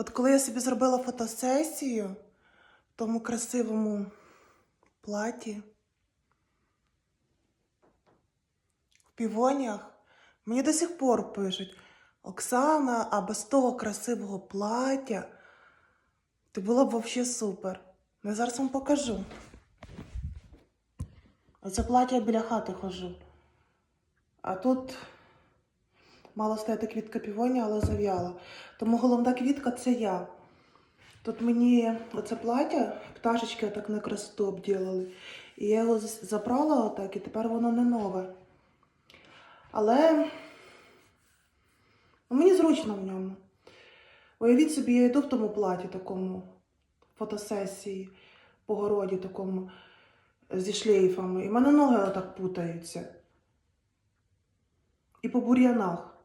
От коли я собі зробила фотосесію в тому красивому платі, в півонях, мені до сих пор пишуть: Оксана, а без того красивого плаття ти була б взагалі супер. Я зараз вам покажу. Оце плаття біля хати хожу. А тут мала стояти квітка півоні, але зав'яла. Тому головна квітка це я. Тут мені оце плаття, пташечки отак на красоту обділили. І я його забрала отак, і тепер воно не нове. Але ну, мені зручно в ньому. Уявіть собі, я йду в тому платі такому фотосесії, по городі такому зі шлейфами. І в мене ноги отак путаються. І по бур'янах.